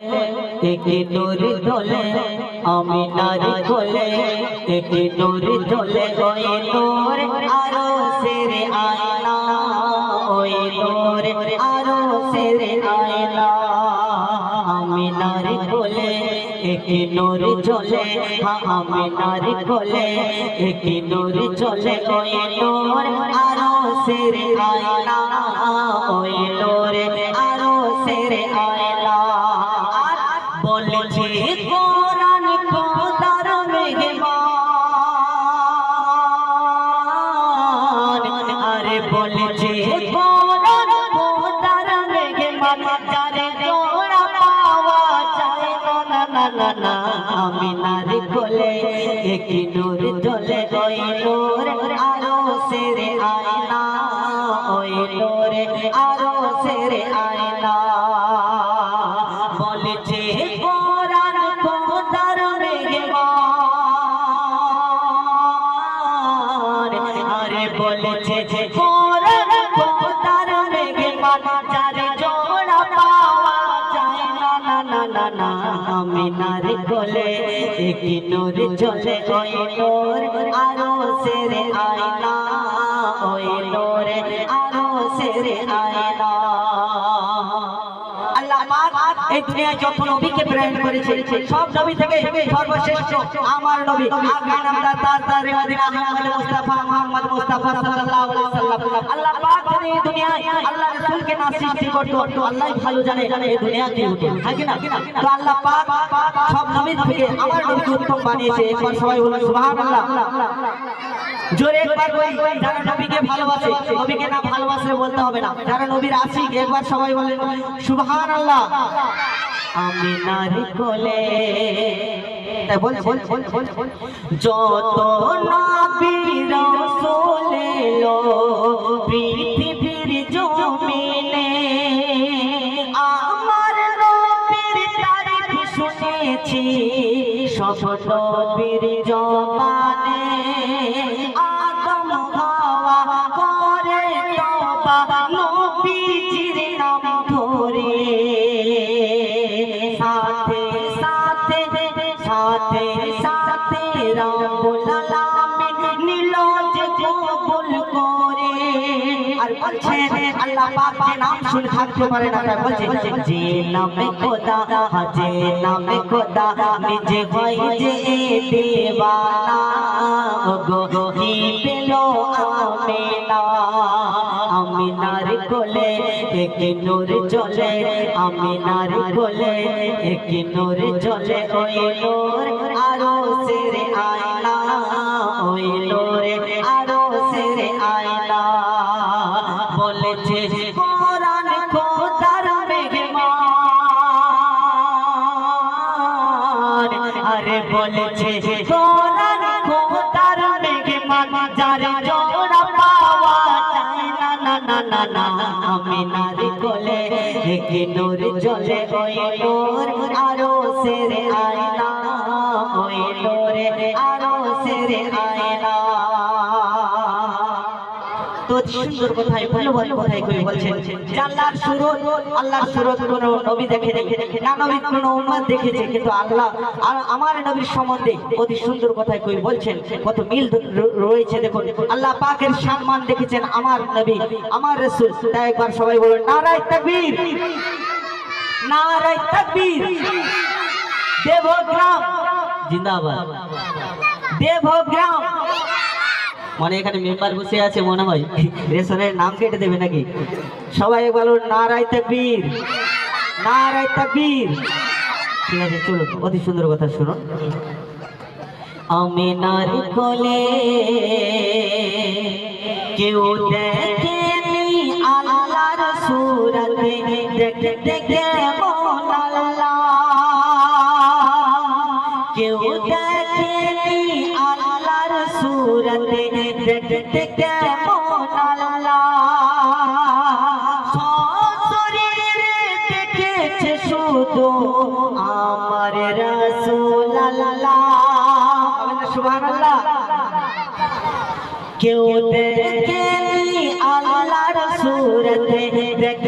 একে নূর ঢোলে আমি নারী কোলে একে নূর ঢোলে ওই নূর আরও সেরে আয়না। ওই নূর আরও সেরে আয়না। আমি নারী কোলে একে নূর হ্যাঁ আমি নারী কোলে একে নূর চলে ওই নূর আরও সেরে আয়না। ওই নূর আরও সেরে আয়না না না না না আমি নারী কোলে এক নূর জ্বলে ওই নূর আরও সেরে আয়না, ওই নূরে আরও সেরে আয়না। না না না আমি নারী কোলে একটি নূর চলে ওই নূর আরও সেরে আয়না আল্লাহ পাক এই দুনিয়ায় যত নবীকে প্রেরণ করেছে, সব নবী থেকে সর্বশ্রেষ্ঠ আমার নবী। আগে নামদার তার তার মুস্তাফা মুস্তাফা সাল্লাল্লাহু আলাইহি আল্লাহ পাক এই দুনিয়ায় রাসূলকে করতো আল্লাহ ভালো জানে এই হতো। না? তো আল্লাহ পাক সব নবী থেকে আমার নবীকে উত্তম বানিয়েছে। সবাই বলুন সুবহানাল্লাহ। জোরে একবার বলি না ভালোবাসে বলতে হবে না। যারা নবীর আশিক, একবার সবাই বলেন সুবহান আল্লাহ আমি নারী কোলে যত নবী রাসূল পৃথিবীর জমিনে, আমার নবীর তারিফ শুনেছি, সব নবীর জবানে। যে নাম শুনে থাকতে পারে না তাই বলছে যে নামে খোদা যে নামে খোদা, নিজে হয় যে দেওয়ানা গো গো হি পেল আমিনা? আমিনার কোলে এক নূর জ্বলে আমিনার কোলে এক নূর জ্বলে ওই নূর আরও সেরে আয়না, ওই নূর কোলে একে নূর জ্বলে ওই নূর আরও সেরে আয়না ওই নূরে আরও সুন্দর কথাই মূল্যবান কথাই কই বলছেন? আল্লাহর সুরত আল্লাহর সুরত কোন নবী দেখে না নবী কোন উম্মত দেখেছে, কিন্তু আল্লাহ আর আমার নবীর সম্বন্ধে অতি সুন্দর কথাই কই বলছেন। কত মিল রয়েছে দেখুন। আল্লাহ পাকের সম্মান দেখেছেন আমার নবী, আমার রাসূল। তাই একবার সবাই বলুন, নারায়ে তাকবীর। নারায়ে তাকবীর। দেবগ্রাম। জিন্দাবাদ। দেবগ্রাম। মানে এখানে মেম্বার বসে আছে, মনে হয়। রেশনের নাম কেটে দেবে নাকি? সবাই বলুন, নারায় তাকবীর। নারায় তাকবীর। ঠিক আছে, চলুন, অতি সুন্দর কথা শুনুন। আমি নারী কোলে কেউ দেখেনি আল্লাহর সুরতে দেখতে কেমন শুধু আমার রাসূল কেউ দেখে আল্লাহর সুরতে দেখতে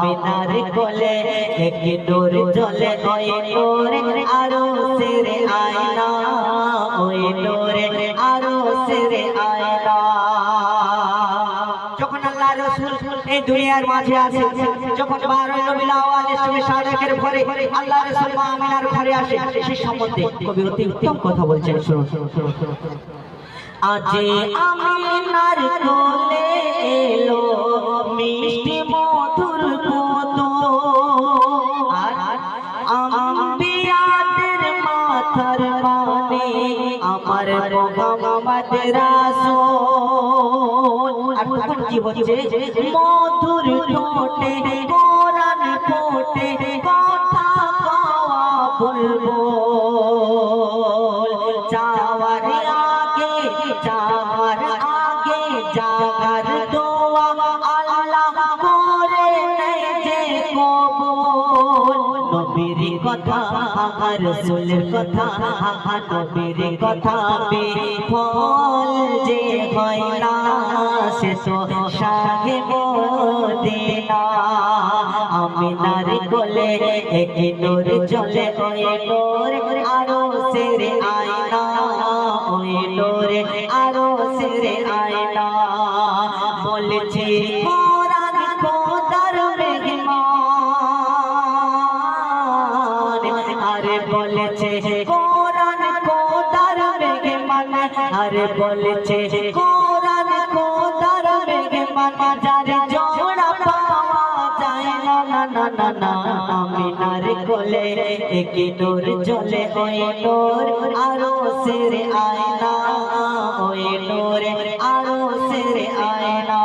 আমিনার কোলে একে ওই আরও আয়না। ওই আরও আয়না। এই দুনিয়ার মাঝে আছে যখন আওয়ালের সঙ্গে সাদেকের ঘরে আল্লাহ রাসূল মা আমিনার ঘরে আসে সেই সম্বন্ধে কবি অতি উত্তম কথা বলছেন, শুনুন। আজে আমিনার কোলে এলো মিষ্টি মধুর মাথার মানে আমার মোহাম্মদ রাসূল। আর মধুর ঠোঁটে কোরআন যাওয়ার আগে যাওয়ার আগে জাগার রাসূলের কথা, নবীর কথা বিফল যে হয় না সে তো শাহে আমি আমিনার কোলে একে নোর চলে ওই নোর আরও সেরে আয়না আরে বলেছে, কোরআন কোদার বেগে মান আরে বলেছে, কোরআন কোদার বেগে মান যার জোড়া পাওয়া যায় না না না না না কোলে নূর জ্বলে নূর, আরও আয়না, ওই নূর, আরও আয়না।